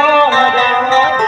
Oh, Baba.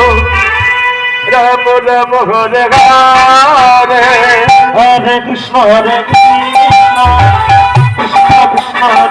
বলে মোহরে গারে হরে কৃষ্ণ হরে কৃষ্ণ কৃষ্ণ কৃষ্ণ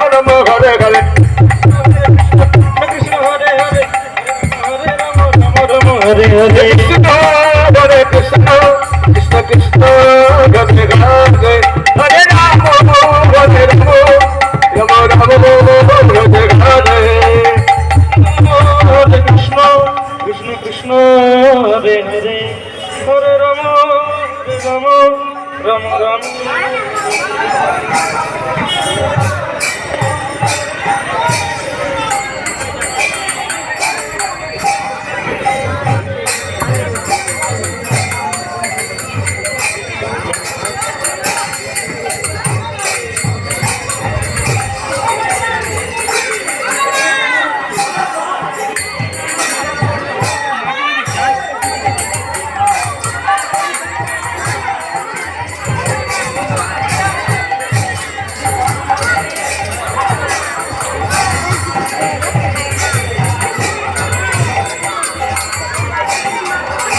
রাম রাম কৃষ্ণ হরে কৃষ্ণ কৃষ্ণ কৃষ্ণ কৃষ্ণ গণে কৃষ্ণ কৃষ্ণ কৃষ্ণ হরে হরে। হরে রাম হরে